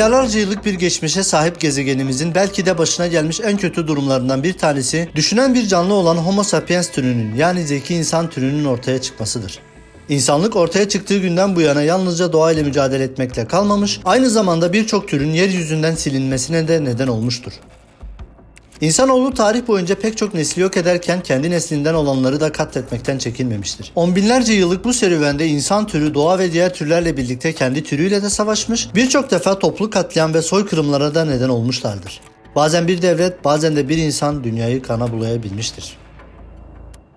Milyarlarca yıllık bir geçmişe sahip gezegenimizin belki de başına gelmiş en kötü durumlarından bir tanesi, düşünen bir canlı olan Homo sapiens türünün yani zeki insan türünün ortaya çıkmasıdır. İnsanlık ortaya çıktığı günden bu yana yalnızca doğayla mücadele etmekle kalmamış, aynı zamanda birçok türün yeryüzünden silinmesine de neden olmuştur. İnsanoğlu tarih boyunca pek çok nesli yok ederken kendi neslinden olanları da katletmekten çekinmemiştir. On binlerce yıllık bu serüvende insan türü doğa ve diğer türlerle birlikte kendi türüyle de savaşmış, birçok defa toplu katliam ve soykırımlara da neden olmuşlardır. Bazen bir devlet, bazen de bir insan dünyayı kana bulayabilmiştir.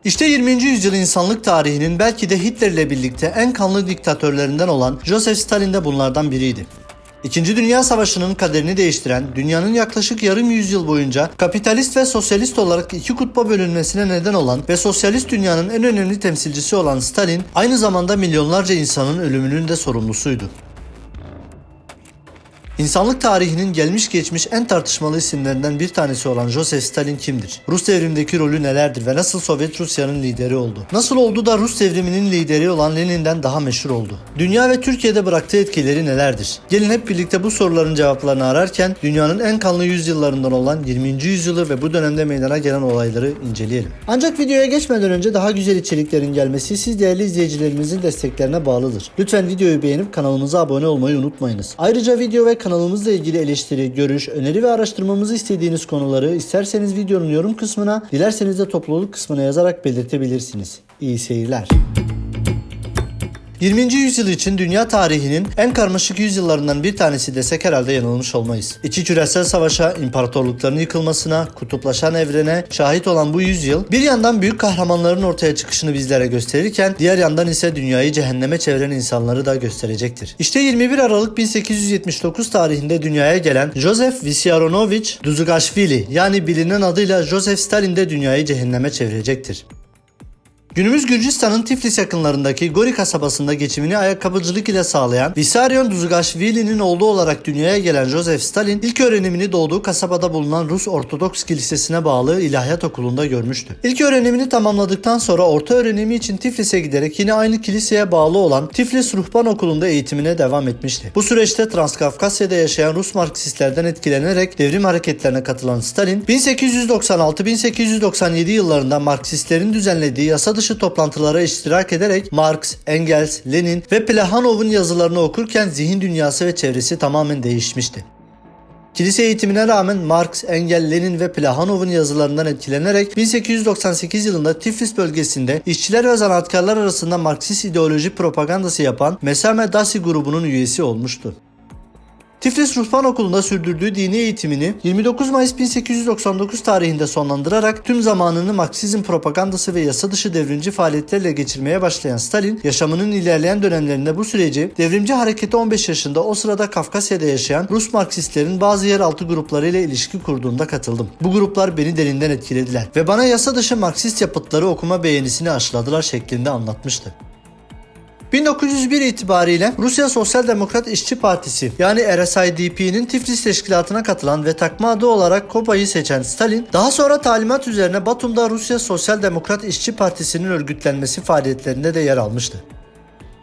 İşte 20. yüzyıl insanlık tarihinin belki de Hitler'le birlikte en kanlı diktatörlerinden olan Joseph Stalin de bunlardan biriydi. İkinci Dünya Savaşı'nın kaderini değiştiren, dünyanın yaklaşık yarım yüzyıl boyunca kapitalist ve sosyalist olarak iki kutba bölünmesine neden olan ve sosyalist dünyanın en önemli temsilcisi olan Stalin, aynı zamanda milyonlarca insanın ölümünün de sorumlusuydu. İnsanlık tarihinin gelmiş geçmiş en tartışmalı isimlerinden bir tanesi olan Joseph Stalin kimdir? Rus devrimindeki rolü nelerdir ve nasıl Sovyet Rusya'nın lideri oldu? Nasıl oldu da Rus devriminin lideri olan Lenin'den daha meşhur oldu? Dünya ve Türkiye'de bıraktığı etkileri nelerdir? Gelin hep birlikte bu soruların cevaplarını ararken dünyanın en kanlı yüzyıllarından olan 20. yüzyılı ve bu dönemde meydana gelen olayları inceleyelim. Ancak videoya geçmeden önce daha güzel içeriklerin gelmesi siz değerli izleyicilerimizin desteklerine bağlıdır. Lütfen videoyu beğenip kanalımıza abone olmayı unutmayınız. Ayrıca video ve kanalımızla ilgili eleştiri, görüş, öneri ve araştırmamızı istediğiniz konuları isterseniz videonun yorum kısmına, dilerseniz de topluluk kısmına yazarak belirtebilirsiniz. İyi seyirler. 20. yüzyıl için dünya tarihinin en karmaşık yüzyıllarından bir tanesi desek herhalde yanılmış olmayız. İki küresel savaşa, imparatorlukların yıkılmasına, kutuplaşan evrene şahit olan bu yüzyıl bir yandan büyük kahramanların ortaya çıkışını bizlere gösterirken diğer yandan ise dünyayı cehenneme çeviren insanları da gösterecektir. İşte 21 Aralık 1879 tarihinde dünyaya gelen Joseph Vissarionovich Duzugashvili yani bilinen adıyla Joseph Stalin de dünyayı cehenneme çevirecektir. Günümüz Gürcistan'ın Tiflis yakınlarındaki Gori kasabasında geçimini ayakkabıcılık ile sağlayan Vissarion Duzugashvili'nin oğlu olarak dünyaya gelen Joseph Stalin ilk öğrenimini doğduğu kasabada bulunan Rus Ortodoks Kilisesi'ne bağlı ilahiyat okulunda görmüştü. İlk öğrenimini tamamladıktan sonra orta öğrenimi için Tiflis'e giderek yine aynı kiliseye bağlı olan Tiflis Ruhban Okulu'nda eğitimine devam etmişti. Bu süreçte Transkafkasya'da yaşayan Rus Marksistlerden etkilenerek devrim hareketlerine katılan Stalin 1896-1897 yıllarında Marksistlerin düzenlediği yasa dışı toplantılara iştirak ederek Marx, Engels, Lenin ve Plehanov'un yazılarını okurken zihin dünyası ve çevresi tamamen değişmişti. Kilise eğitimine rağmen Marx, Engel, Lenin ve Plehanov'un yazılarından etkilenerek 1898 yılında Tiflis bölgesinde işçiler ve zanaatkarlar arasında Marksist ideoloji propagandası yapan Mesame Dasi grubunun üyesi olmuştu. Tiflis Ruhban Okulu'nda sürdürdüğü dini eğitimini 29 Mayıs 1899 tarihinde sonlandırarak tüm zamanını Marksizm propagandası ve yasa dışı devrimci faaliyetlerle geçirmeye başlayan Stalin, yaşamının ilerleyen dönemlerinde bu süreci devrimci hareketi 15 yaşında o sırada Kafkasya'da yaşayan Rus Marksistlerin bazı yeraltı gruplarıyla ilişki kurduğunda katıldım. Bu gruplar beni derinden etkilediler ve bana yasa dışı Marksist yapıtları okuma beğenisini aşıladılar şeklinde anlatmıştı. 1901 itibariyle Rusya Sosyal Demokrat İşçi Partisi yani RSIDP'nin Tiflis teşkilatına katılan ve takma adı olarak Koba'yı seçen Stalin, daha sonra talimat üzerine Batum'da Rusya Sosyal Demokrat İşçi Partisi'nin örgütlenmesi faaliyetlerinde de yer almıştı.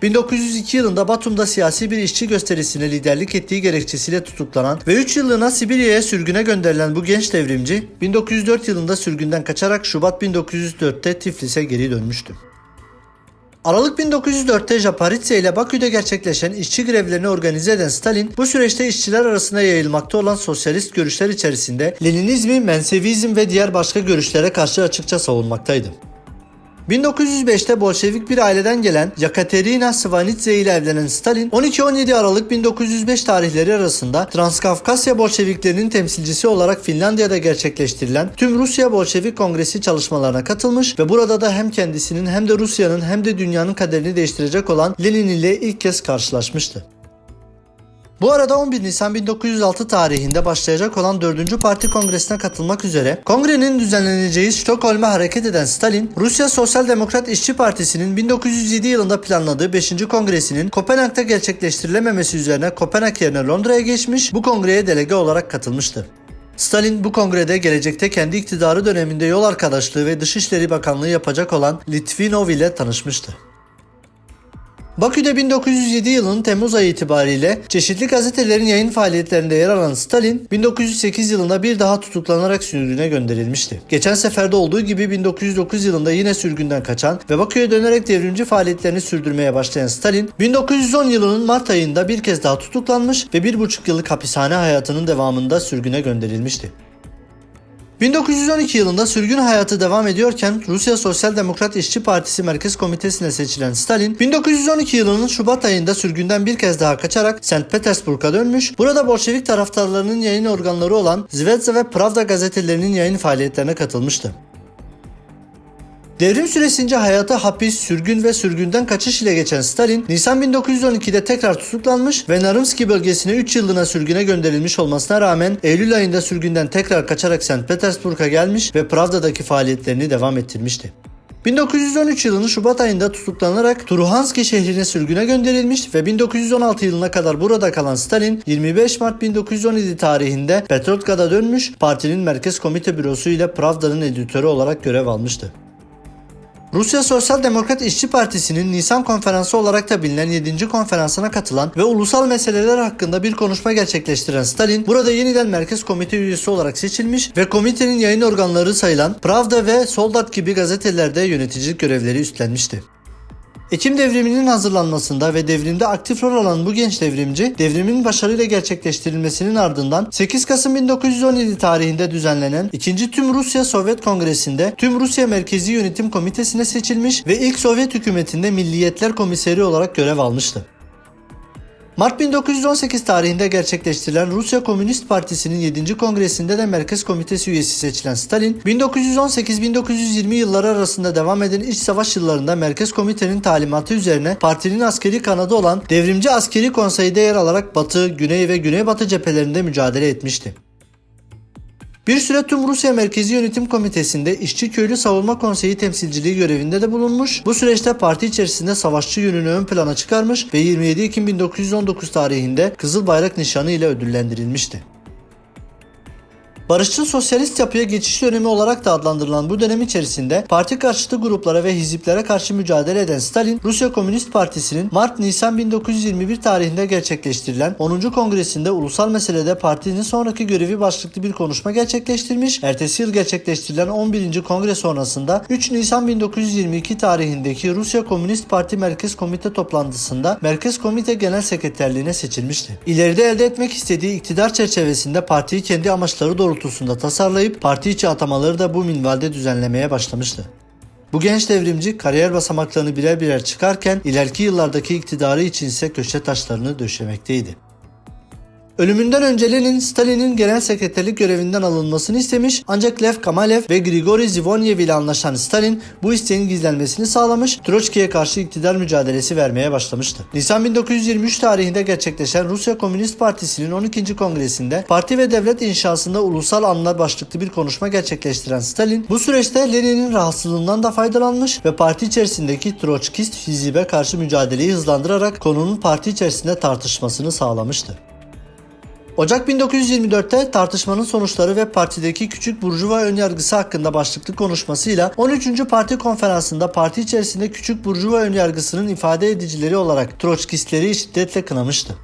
1902 yılında Batum'da siyasi bir işçi gösterisine liderlik ettiği gerekçesiyle tutuklanan ve 3 yıllığına Sibirya'ya sürgüne gönderilen bu genç devrimci, 1904 yılında sürgünden kaçarak Şubat 1904'te Tiflis'e geri dönmüştü. Aralık 1904'te Japaritse ile Bakü'de gerçekleşen işçi grevlerini organize eden Stalin, bu süreçte işçiler arasında yayılmakta olan sosyalist görüşler içerisinde Leninizmi, Mensevizm ve diğer başka görüşlere karşı açıkça savunmaktaydı. 1905'te Bolşevik bir aileden gelen Yekaterina Svanidze ile evlenen Stalin 12-17 Aralık 1905 tarihleri arasında Transkafkasya Bolşeviklerinin temsilcisi olarak Finlandiya'da gerçekleştirilen tüm Rusya Bolşevik Kongresi çalışmalarına katılmış ve burada da hem kendisinin hem de Rusya'nın hem de dünyanın kaderini değiştirecek olan Lenin ile ilk kez karşılaşmıştı. Bu arada 11 Nisan 1906 tarihinde başlayacak olan 4. Parti Kongresi'ne katılmak üzere kongrenin düzenleneceği Stockholm'a hareket eden Stalin, Rusya Sosyal Demokrat İşçi Partisi'nin 1907 yılında planladığı 5. kongresinin Kopenhag'da gerçekleştirilememesi üzerine Kopenhag yerine Londra'ya geçmiş, bu kongreye delege olarak katılmıştı. Stalin bu kongrede gelecekte kendi iktidarı döneminde yol arkadaşlığı ve Dışişleri Bakanlığı yapacak olan Litvinov ile tanışmıştı. Bakü'de 1907 yılının Temmuz ayı itibariyle çeşitli gazetelerin yayın faaliyetlerinde yer alan Stalin, 1908 yılında bir daha tutuklanarak sürgüne gönderilmişti. Geçen seferde olduğu gibi 1909 yılında yine sürgünden kaçan ve Bakü'ye dönerek devrimci faaliyetlerini sürdürmeye başlayan Stalin, 1910 yılının Mart ayında bir kez daha tutuklanmış ve bir buçuk yıllık hapishane hayatının devamında sürgüne gönderilmişti. 1912 yılında sürgün hayatı devam ediyorken Rusya Sosyal Demokrat İşçi Partisi Merkez Komitesi'ne seçilen Stalin, 1912 yılının Şubat ayında sürgünden bir kez daha kaçarak St. Petersburg'a dönmüş, burada Bolşevik taraftarlarının yayın organları olan Zvezda ve Pravda gazetelerinin yayın faaliyetlerine katılmıştı. Devrim süresince hayatı hapis, sürgün ve sürgünden kaçış ile geçen Stalin, Nisan 1912'de tekrar tutuklanmış ve Narımski bölgesine 3 yıllığına sürgüne gönderilmiş olmasına rağmen Eylül ayında sürgünden tekrar kaçarak St. Petersburg'a gelmiş ve Pravda'daki faaliyetlerini devam ettirmişti. 1913 yılının Şubat ayında tutuklanarak Turuhanski şehrine sürgüne gönderilmiş ve 1916 yılına kadar burada kalan Stalin 25 Mart 1917 tarihinde Petrograd'a dönmüş, partinin Merkez Komite Bürosu ile Pravda'nın editörü olarak görev almıştı. Rusya Sosyal Demokrat İşçi Partisi'nin Nisan konferansı olarak da bilinen 7. konferansına katılan ve ulusal meseleler hakkında bir konuşma gerçekleştiren Stalin, burada yeniden merkez komite üyesi olarak seçilmiş ve komitenin yayın organları sayılan Pravda ve Soldat gibi gazetelerde yöneticilik görevleri üstlenmişti. Ekim devriminin hazırlanmasında ve devrimde aktif rol alan bu genç devrimci, devrimin başarıyla gerçekleştirilmesinin ardından 8 Kasım 1917 tarihinde düzenlenen 2. Tüm Rusya Sovyet Kongresi'nde Tüm Rusya Merkezi Yönetim Komitesi'ne seçilmiş ve ilk Sovyet hükümetinde Milliyetler Komiseri olarak görev almıştı. Mart 1918 tarihinde gerçekleştirilen Rusya Komünist Partisi'nin 7. kongresinde de Merkez Komitesi üyesi seçilen Stalin, 1918-1920 yılları arasında devam eden iç savaş yıllarında Merkez Komitenin talimatı üzerine partinin askeri kanadı olan Devrimci Askeri Konsey'de yer alarak Batı, Güney ve Güneybatı cephelerinde mücadele etmişti. Bir süre tüm Rusya Merkezi Yönetim Komitesi'nde İşçi Köylü Savunma Konseyi temsilciliği görevinde de bulunmuş. Bu süreçte parti içerisinde savaşçı yönünü ön plana çıkarmış ve 27 Ekim 1919 tarihinde Kızıl Bayrak nişanı ile ödüllendirilmişti. Barışçıl sosyalist yapıya geçiş dönemi olarak da adlandırılan bu dönem içerisinde parti karşıtı gruplara ve hiziplere karşı mücadele eden Stalin, Rusya Komünist Partisi'nin Mart-Nisan 1921 tarihinde gerçekleştirilen 10. Kongresinde ulusal meselede partinin sonraki görevi başlıklı bir konuşma gerçekleştirmiş. Ertesi yıl gerçekleştirilen 11. Kongre sonrasında 3 Nisan 1922 tarihindeki Rusya Komünist Parti Merkez Komite toplantısında Merkez Komite Genel Sekreterliğine seçilmişti. İleride elde etmek istediği iktidar çerçevesinde partiyi kendi amaçları doğrultusunda doğrultusunda tasarlayıp parti içi atamaları da bu minvalde düzenlemeye başlamıştı. Bu genç devrimci kariyer basamaklarını birer birer çıkarken ileriki yıllardaki iktidarı için ise köşe taşlarını döşemekteydi. Ölümünden önce Lenin, Stalin'in genel sekreterlik görevinden alınmasını istemiş ancak Lev Kamalev ve Grigori Zivonyev ile anlaşan Stalin bu isteğin gizlenmesini sağlamış, Troçki'ye karşı iktidar mücadelesi vermeye başlamıştı. Nisan 1923 tarihinde gerçekleşen Rusya Komünist Partisi'nin 12. kongresinde parti ve devlet inşasında ulusal anlar başlıklı bir konuşma gerçekleştiren Stalin, bu süreçte Lenin'in rahatsızlığından da faydalanmış ve parti içerisindeki Troçkist hizibe karşı mücadeleyi hızlandırarak konunun parti içerisinde tartışmasını sağlamıştı. Ocak 1924'te tartışmanın sonuçları ve partideki küçük burjuva önyargısı hakkında başlıklı konuşmasıyla 13. Parti Konferansı'nda parti içerisinde küçük burjuva önyargısının ifade edicileri olarak Troçkistleri şiddetle kınamıştı.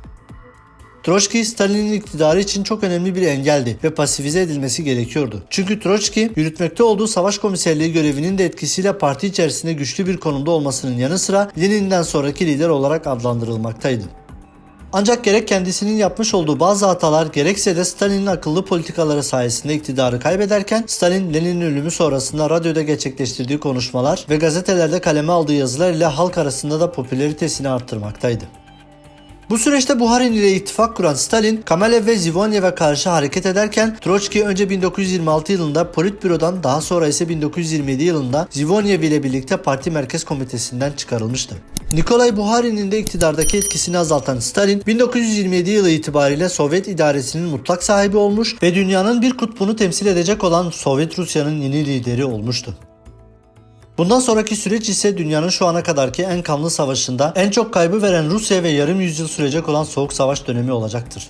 Troçki Stalin'in iktidarı için çok önemli bir engeldi ve pasifize edilmesi gerekiyordu. Çünkü Troçki yürütmekte olduğu savaş komiserliği görevinin de etkisiyle parti içerisinde güçlü bir konumda olmasının yanı sıra Lenin'den sonraki lider olarak adlandırılmaktaydı. Ancak gerek kendisinin yapmış olduğu bazı hatalar gerekse de Stalin'in akıllı politikaları sayesinde iktidarı kaybederken Stalin Lenin'in ölümü sonrasında radyoda gerçekleştirdiği konuşmalar ve gazetelerde kaleme aldığı yazılar ile halk arasında da popülaritesini arttırmaktaydı. Bu süreçte Buharin ile ittifak kuran Stalin, Kamalev ve Zivonyev'e karşı hareket ederken Troçki önce 1926 yılında Politbüro'dan daha sonra ise 1927 yılında Zivonyev ile birlikte Parti Merkez Komitesi'nden çıkarılmıştı. Nikolay Buharin'in de iktidardaki etkisini azaltan Stalin, 1927 yılı itibariyle Sovyet idaresinin mutlak sahibi olmuş ve dünyanın bir kutbunu temsil edecek olan Sovyet Rusya'nın yeni lideri olmuştu. Bundan sonraki süreç ise dünyanın şu ana kadarki en kanlı savaşında en çok kaybı veren Rusya ve yarım yüzyıl sürecek olan Soğuk Savaş dönemi olacaktır.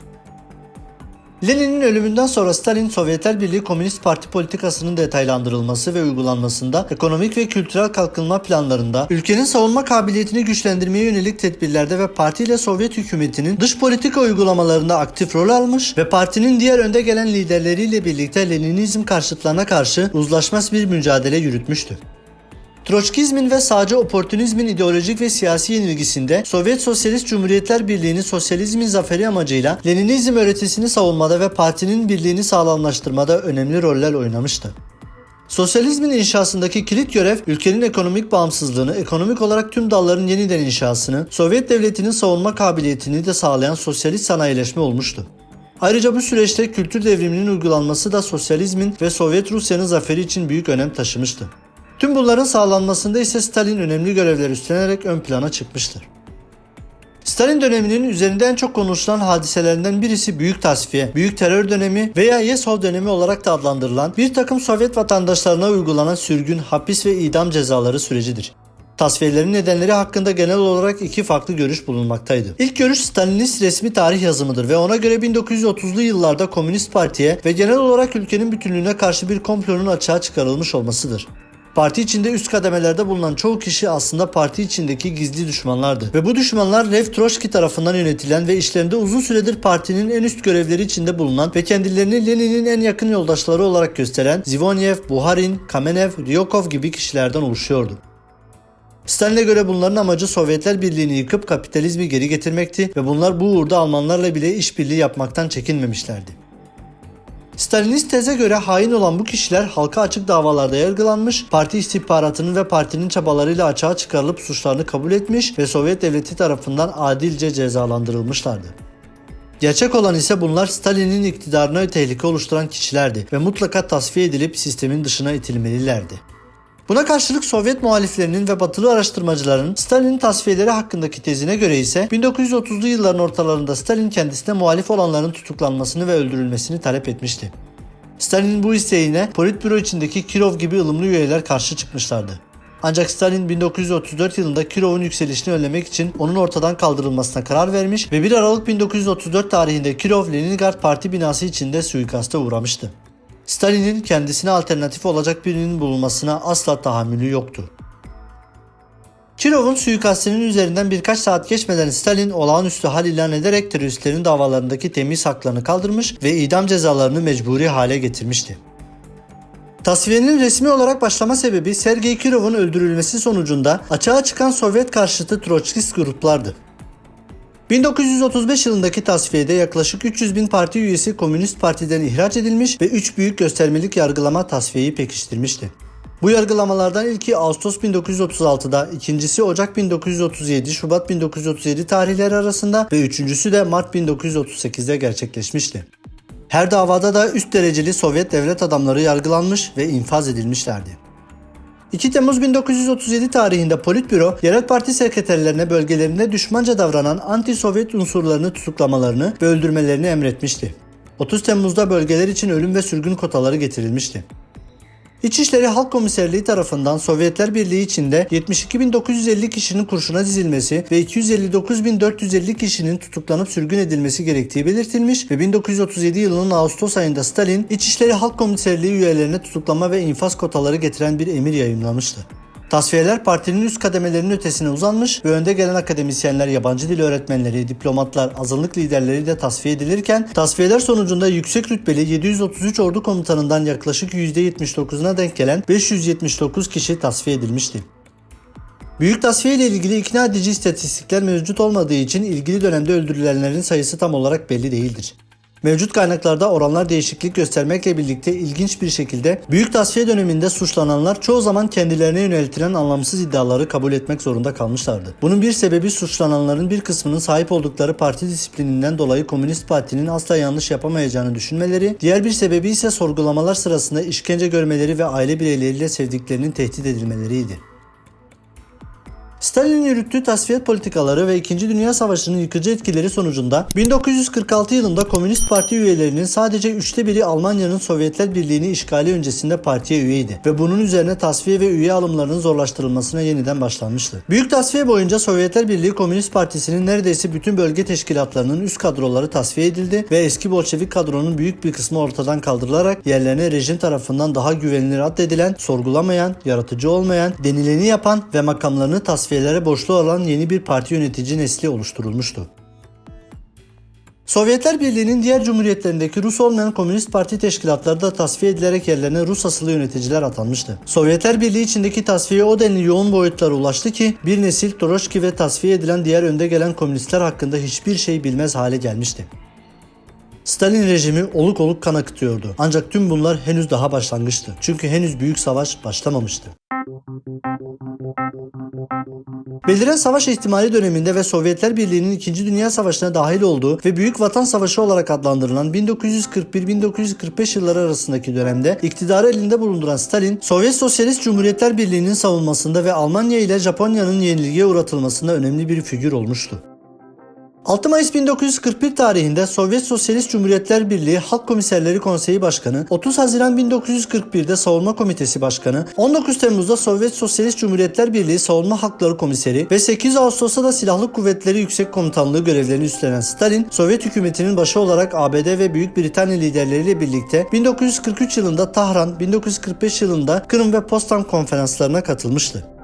Lenin'in ölümünden sonra Stalin, Sovyetler Birliği Komünist Parti politikasının detaylandırılması ve uygulanmasında, ekonomik ve kültürel kalkınma planlarında, ülkenin savunma kabiliyetini güçlendirmeye yönelik tedbirlerde ve parti ile Sovyet hükümetinin dış politika uygulamalarında aktif rol almış ve partinin diğer önde gelen liderleriyle birlikte Leninizm karşıtlarına karşı uzlaşmaz bir mücadele yürütmüştü. Troçkizmin ve sağcı oportunizmin ideolojik ve siyasi yenilgisinde Sovyet Sosyalist Cumhuriyetler Birliği'nin sosyalizmin zaferi amacıyla Leninizm öğretisini savunmada ve partinin birliğini sağlamlaştırmada önemli roller oynamıştı. Sosyalizmin inşasındaki kilit görev ülkenin ekonomik bağımsızlığını, ekonomik olarak tüm dalların yeniden inşasını, Sovyet devletinin savunma kabiliyetini de sağlayan sosyalist sanayileşme olmuştu. Ayrıca bu süreçte kültür devriminin uygulanması da sosyalizmin ve Sovyet Rusya'nın zaferi için büyük önem taşımıştı. Tüm bunların sağlanmasında ise Stalin önemli görevler üstlenerek ön plana çıkmıştır. Stalin döneminin üzerinde en çok konuşulan hadiselerinden birisi Büyük Tasfiye, Büyük Terör Dönemi veya Yesov dönemi olarak da adlandırılan bir takım Sovyet vatandaşlarına uygulanan sürgün, hapis ve idam cezaları sürecidir. Tasfiyelerin nedenleri hakkında genel olarak iki farklı görüş bulunmaktaydı. İlk görüş Stalinist resmi tarih yazımıdır ve ona göre 1930'lu yıllarda Komünist Parti'ye ve genel olarak ülkenin bütünlüğüne karşı bir komplonun açığa çıkarılmış olmasıdır. Parti içinde üst kademelerde bulunan çoğu kişi aslında parti içindeki gizli düşmanlardı. Ve bu düşmanlar Lev Troçki tarafından yönetilen ve işlerinde uzun süredir partinin en üst görevleri içinde bulunan ve kendilerini Lenin'in en yakın yoldaşları olarak gösteren Zivonyev, Buharin, Kamenev, Ryokov gibi kişilerden oluşuyordu. Stalin'e göre bunların amacı Sovyetler Birliği'ni yıkıp kapitalizmi geri getirmekti ve bunlar bu uğurda Almanlarla bile işbirliği yapmaktan çekinmemişlerdi. Stalinist teze göre hain olan bu kişiler halka açık davalarda yargılanmış, parti istihbaratının ve partinin çabalarıyla açığa çıkarılıp suçlarını kabul etmiş ve Sovyet devleti tarafından adilce cezalandırılmışlardı. Gerçek olan ise bunlar Stalin'in iktidarına tehlike oluşturan kişilerdi ve mutlaka tasfiye edilip sistemin dışına itilmelilerdi. Buna karşılık Sovyet muhaliflerinin ve batılı araştırmacıların Stalin'in tasfiyeleri hakkındaki tezine göre ise 1930'lu yılların ortalarında Stalin kendisine muhalif olanların tutuklanmasını ve öldürülmesini talep etmişti. Stalin'in bu isteğine Politbüro içindeki Kirov gibi ılımlı üyeler karşı çıkmışlardı. Ancak Stalin 1934 yılında Kirov'un yükselişini önlemek için onun ortadan kaldırılmasına karar vermiş ve 1 Aralık 1934 tarihinde Kirov Leningrad Parti binası içinde suikasta uğramıştı. Stalin'in kendisine alternatif olacak birinin bulunmasına asla tahammülü yoktu. Kirov'un suikastinin üzerinden birkaç saat geçmeden Stalin olağanüstü hal ilan ederek teröristlerin davalarındaki temiz haklarını kaldırmış ve idam cezalarını mecburi hale getirmişti. Tasfiyenin resmi olarak başlama sebebi Sergey Kirov'un öldürülmesi sonucunda açığa çıkan Sovyet karşıtı Troçkist gruplardı. 1935 yılındaki tasfiyede yaklaşık 300 bin parti üyesi Komünist Parti'den ihraç edilmiş ve 3 büyük göstermelik yargılama tasfiyeyi pekiştirmişti. Bu yargılamalardan ilki Ağustos 1936'da, ikincisi Ocak 1937, Şubat 1937 tarihleri arasında ve üçüncüsü de Mart 1938'de gerçekleşmişti. Her davada da üst dereceli Sovyet devlet adamları yargılanmış ve infaz edilmişlerdi. 2 Temmuz 1937 tarihinde Politbüro, yerel parti sekreterlerine bölgelerinde düşmanca davranan anti-Sovyet unsurlarını tutuklamalarını ve öldürmelerini emretmişti. 30 Temmuz'da bölgeler için ölüm ve sürgün kotaları getirilmişti. İçişleri Halk Komiserliği tarafından Sovyetler Birliği içinde 72.950 kişinin kurşuna dizilmesi ve 259.450 kişinin tutuklanıp sürgün edilmesi gerektiği belirtilmiş ve 1937 yılının Ağustos ayında Stalin İçişleri Halk Komiserliği üyelerine tutuklama ve infaz kotaları getiren bir emir yayınlamıştı. Tasfiyeler partinin üst kademelerinin ötesine uzanmış ve önde gelen akademisyenler, yabancı dil öğretmenleri, diplomatlar, azınlık liderleri de tasfiye edilirken tasfiyeler sonucunda yüksek rütbeli 733 ordu komutanından yaklaşık %79'una denk gelen 579 kişi tasfiye edilmişti. Büyük tasfiye ile ilgili ikna edici istatistikler mevcut olmadığı için ilgili dönemde öldürülenlerin sayısı tam olarak belli değildir. Mevcut kaynaklarda oranlar değişiklik göstermekle birlikte ilginç bir şekilde büyük tasfiye döneminde suçlananlar çoğu zaman kendilerine yöneltilen anlamsız iddiaları kabul etmek zorunda kalmışlardı. Bunun bir sebebi suçlananların bir kısmının sahip oldukları parti disiplininden dolayı Komünist Parti'nin asla yanlış yapamayacağını düşünmeleri, diğer bir sebebi ise sorgulamalar sırasında işkence görmeleri ve aile bireyleriyle sevdiklerinin tehdit edilmeleriydi. Stalin'in yürüttüğü tasfiyet politikaları ve 2. Dünya Savaşı'nın yıkıcı etkileri sonucunda 1946 yılında Komünist Parti üyelerinin sadece üçte biri Almanya'nın Sovyetler Birliği'ni işgali öncesinde partiye üyeydi ve bunun üzerine tasfiye ve üye alımlarının zorlaştırılmasına yeniden başlanmıştı. Büyük tasfiye boyunca Sovyetler Birliği Komünist Partisi'nin neredeyse bütün bölge teşkilatlarının üst kadroları tasfiye edildi ve eski Bolşevik kadronun büyük bir kısmı ortadan kaldırılarak yerlerine rejim tarafından daha güvenilir addedilen, sorgulamayan, yaratıcı olmayan, denileni yapan ve makamlarını tasfiyelere borçlu olan yeni bir parti yönetici nesli oluşturulmuştu. Sovyetler Birliği'nin diğer cumhuriyetlerindeki Rus olmayan komünist parti teşkilatları da tasfiye edilerek yerlerine Rus asıllı yöneticiler atanmıştı. Sovyetler Birliği içindeki tasfiye o denli yoğun boyutlara ulaştı ki bir nesil Troçki ve tasfiye edilen diğer önde gelen komünistler hakkında hiçbir şey bilmez hale gelmişti. Stalin rejimi oluk oluk kan akıtıyordu. Ancak tüm bunlar henüz daha başlangıçtı. Çünkü henüz büyük savaş başlamamıştı. Beliren savaş ihtimali döneminde ve Sovyetler Birliği'nin 2. Dünya Savaşı'na dahil olduğu ve Büyük Vatan Savaşı olarak adlandırılan 1941-1945 yılları arasındaki dönemde iktidarı elinde bulunduran Stalin, Sovyet Sosyalist Cumhuriyetler Birliği'nin savunmasında ve Almanya ile Japonya'nın yenilgiye uğratılmasında önemli bir figür olmuştu. 6 Mayıs 1941 tarihinde Sovyet Sosyalist Cumhuriyetler Birliği Halk Komiserleri Konseyi Başkanı, 30 Haziran 1941'de Savunma Komitesi Başkanı, 19 Temmuz'da Sovyet Sosyalist Cumhuriyetler Birliği Savunma Hakları Komiseri ve 8 Ağustos'ta da Silahlı Kuvvetleri Yüksek Komutanlığı görevlerini üstlenen Stalin, Sovyet hükümetinin başı olarak ABD ve Büyük Britanya liderleriyle birlikte 1943 yılında Tahran, 1945 yılında Kırım ve Potsdam konferanslarına katılmıştı.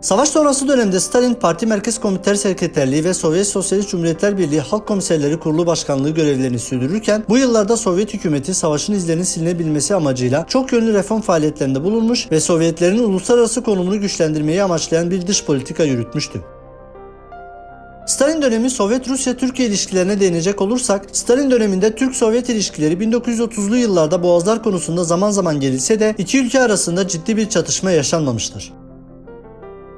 Savaş sonrası dönemde Stalin Parti Merkez Komiter Sekreterliği ve Sovyet Sosyalist Cumhuriyetler Birliği Halk Komiserleri Kurulu Başkanlığı görevlerini sürdürürken bu yıllarda Sovyet hükümeti savaşın izlerinin silinebilmesi amacıyla çok yönlü reform faaliyetlerinde bulunmuş ve Sovyetlerin uluslararası konumunu güçlendirmeyi amaçlayan bir dış politika yürütmüştü. Stalin dönemi Sovyet-Rusya-Türkiye ilişkilerine değinecek olursak, Stalin döneminde Türk-Sovyet ilişkileri 1930'lu yıllarda boğazlar konusunda zaman zaman gerilse de iki ülke arasında ciddi bir çatışma yaşanmamıştır.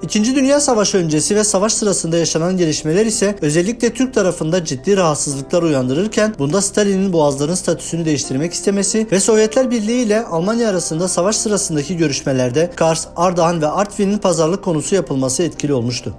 İkinci Dünya Savaşı öncesi ve savaş sırasında yaşanan gelişmeler ise özellikle Türk tarafında ciddi rahatsızlıklar uyandırırken bunda Stalin'in boğazların statüsünü değiştirmek istemesi ve Sovyetler Birliği ile Almanya arasında savaş sırasındaki görüşmelerde Kars, Ardahan ve Artvin'in pazarlık konusu yapılması etkili olmuştu.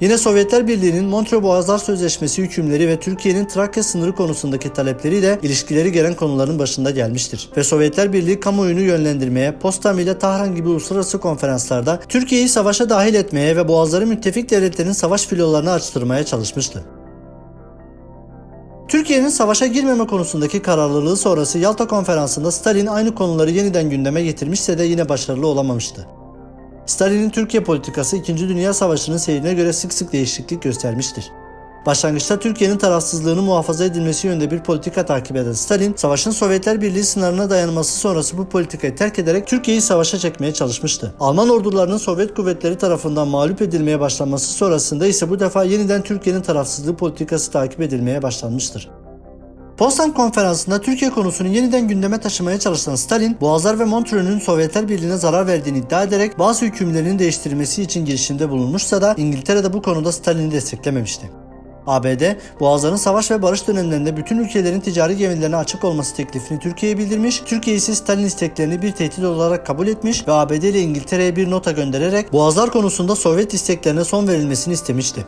Yine Sovyetler Birliği'nin Montreux Boğazlar Sözleşmesi hükümleri ve Türkiye'nin Trakya sınırı konusundaki talepleri de ilişkileri gelen konuların başında gelmiştir. Ve Sovyetler Birliği kamuoyunu yönlendirmeye, Potsdam ile Tahran gibi uluslararası konferanslarda Türkiye'yi savaşa dahil etmeye ve Boğazları müttefik devletlerin savaş filolarını açtırmaya çalışmıştı. Türkiye'nin savaşa girmeme konusundaki kararlılığı sonrası Yalta Konferansı'nda Stalin aynı konuları yeniden gündeme getirmişse de yine başarılı olamamıştı. Stalin'in Türkiye politikası 2. Dünya Savaşı'nın seyrine göre sık sık değişiklik göstermiştir. Başlangıçta Türkiye'nin tarafsızlığını muhafaza edilmesi yönünde bir politika takip eden Stalin, savaşın Sovyetler Birliği sınırına dayanması sonrası bu politikayı terk ederek Türkiye'yi savaşa çekmeye çalışmıştı. Alman ordularının Sovyet kuvvetleri tarafından mağlup edilmeye başlanması sonrasında ise bu defa yeniden Türkiye'nin tarafsızlığı politikası takip edilmeye başlanmıştır. Potsdam Konferansı'nda Türkiye konusunu yeniden gündeme taşımaya çalışan Stalin, Boğazlar ve Montreux'ün Sovyetler Birliği'ne zarar verdiğini iddia ederek bazı hükümlerini değiştirmesi için girişimde bulunmuşsa da İngiltere de bu konuda Stalin'i desteklememişti. ABD, Boğazların savaş ve barış dönemlerinde bütün ülkelerin ticari gemilerine açık olması teklifini Türkiye'ye bildirmiş, Türkiye ise Stalin isteklerini bir tehdit olarak kabul etmiş ve ABD ile İngiltere'ye bir nota göndererek Boğazlar konusunda Sovyet isteklerine son verilmesini istemişti.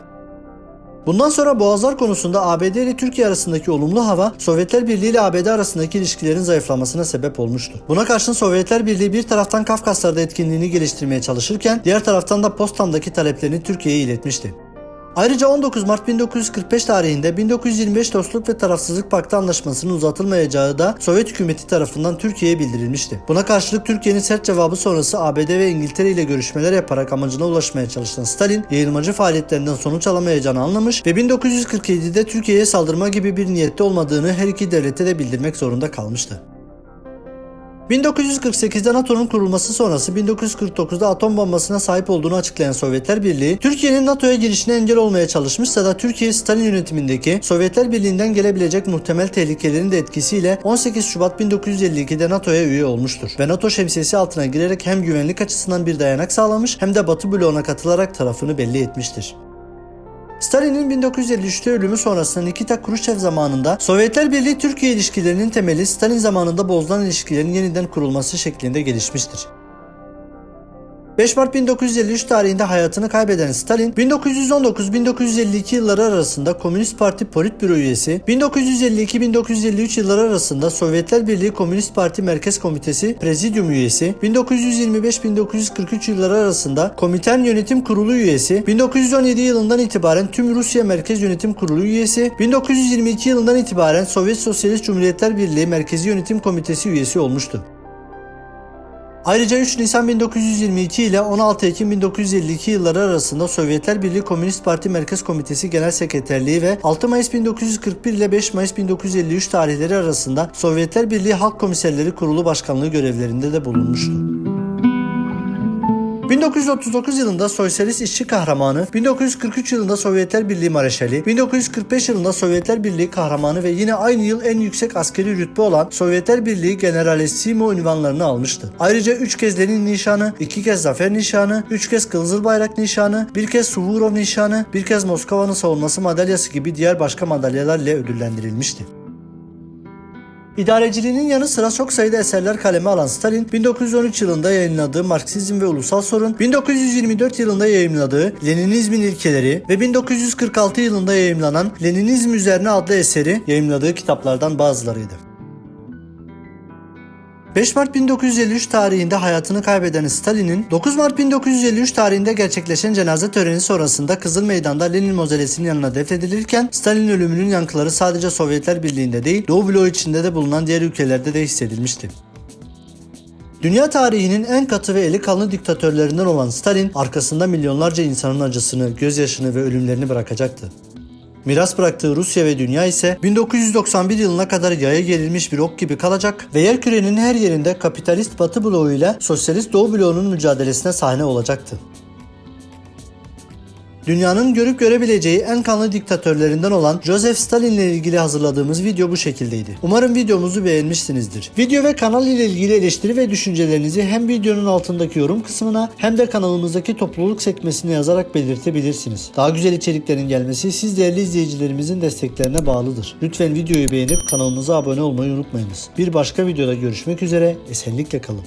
Bundan sonra Boğazlar konusunda ABD ile Türkiye arasındaki olumlu hava Sovyetler Birliği ile ABD arasındaki ilişkilerin zayıflamasına sebep olmuştu. Buna karşın Sovyetler Birliği bir taraftan Kafkaslar'da etkinliğini geliştirmeye çalışırken diğer taraftan da Potsdam'daki taleplerini Türkiye'ye iletmişti. Ayrıca 19 Mart 1945 tarihinde 1925 Dostluk ve Tarafsızlık Paktı Anlaşması'nın uzatılmayacağı da Sovyet hükümeti tarafından Türkiye'ye bildirilmişti. Buna karşılık Türkiye'nin sert cevabı sonrası ABD ve İngiltere ile görüşmeler yaparak amacına ulaşmaya çalışan Stalin, yayılmacı faaliyetlerinden sonuç alamayacağını anlamış ve 1947'de Türkiye'ye saldırma gibi bir niyette olmadığını her iki devlete de bildirmek zorunda kalmıştı. 1948'de NATO'nun kurulması sonrası 1949'da atom bombasına sahip olduğunu açıklayan Sovyetler Birliği, Türkiye'nin NATO'ya girişine engel olmaya çalışmışsa da Türkiye Stalin yönetimindeki Sovyetler Birliği'nden gelebilecek muhtemel tehlikelerin de etkisiyle 18 Şubat 1952'de NATO'ya üye olmuştur. Ve NATO şemsiyesi altına girerek hem güvenlik açısından bir dayanak sağlamış hem de Batı bloğuna katılarak tarafını belli etmiştir. Stalin'in 1953'te ölümü sonrasında Nikita Khrushchev zamanında Sovyetler Birliği Türkiye ilişkilerinin temeli Stalin zamanında bozulan ilişkilerin yeniden kurulması şeklinde gelişmiştir. 5 Mart 1953 tarihinde hayatını kaybeden Stalin, 1919-1952 yılları arasında Komünist Parti Politbüro üyesi, 1952-1953 yılları arasında Sovyetler Birliği Komünist Parti Merkez Komitesi Prezidyum üyesi, 1925-1943 yılları arasında Komintern Yönetim Kurulu üyesi, 1917 yılından itibaren tüm Rusya Merkez Yönetim Kurulu üyesi, 1922 yılından itibaren Sovyet Sosyalist Cumhuriyetler Birliği Merkezi Yönetim Komitesi üyesi olmuştu. Ayrıca 3 Nisan 1922 ile 16 Ekim 1952 yılları arasında Sovyetler Birliği Komünist Parti Merkez Komitesi Genel Sekreterliği ve 6 Mayıs 1941 ile 5 Mayıs 1953 tarihleri arasında Sovyetler Birliği Halk Komiserleri Kurulu Başkanlığı görevlerinde de bulunmuştu. 1939 yılında Sosyalist İşçi Kahramanı, 1943 yılında Sovyetler Birliği Mareşali, 1945 yılında Sovyetler Birliği Kahramanı ve yine aynı yıl en yüksek askeri rütbe olan Sovyetler Birliği Generalissimo ünvanlarını almıştı. Ayrıca 3 kez Lenin Nişanı, 2 kez Zafer Nişanı, 3 kez Kızıl Bayrak Nişanı, 1 kez Suvorov Nişanı, 1 kez Moskova'nın savunması madalyası gibi diğer başka madalyalarla ödüllendirilmişti. İdareciliğinin yanı sıra çok sayıda eserler kaleme alan Stalin, 1913 yılında yayınladığı Marksizm ve Ulusal Sorun, 1924 yılında yayımladığı Leninizmin İlkeleri ve 1946 yılında yayımlanan Leninizm Üzerine adlı eseri yayımladığı kitaplardan bazılarıydı. 5 Mart 1953 tarihinde hayatını kaybeden Stalin'in 9 Mart 1953 tarihinde gerçekleşen cenaze töreni sonrasında Kızıl Meydan'da Lenin mozelesinin yanına defnedilirken Stalin ölümünün yankıları sadece Sovyetler Birliği'nde değil Doğu bloğu içinde de bulunan diğer ülkelerde de hissedilmişti. Dünya tarihinin en katı ve eli kanlı diktatörlerinden olan Stalin arkasında milyonlarca insanın acısını, gözyaşını ve ölümlerini bırakacaktı. Miras bıraktığı Rusya ve dünya ise 1991 yılına kadar yaya gerilmiş bir ok gibi kalacak ve yer kürenin her yerinde kapitalist Batı bloğu ile sosyalist Doğu bloğunun mücadelesine sahne olacaktı. Dünyanın görüp görebileceği en kanlı diktatörlerinden olan Joseph Stalin ile ilgili hazırladığımız video bu şekildeydi. Umarım videomuzu beğenmişsinizdir. Video ve kanal ile ilgili eleştiri ve düşüncelerinizi hem videonun altındaki yorum kısmına hem de kanalımızdaki topluluk sekmesine yazarak belirtebilirsiniz. Daha güzel içeriklerin gelmesi siz değerli izleyicilerimizin desteklerine bağlıdır. Lütfen videoyu beğenip kanalımıza abone olmayı unutmayınız. Bir başka videoda görüşmek üzere, esenlikle kalın.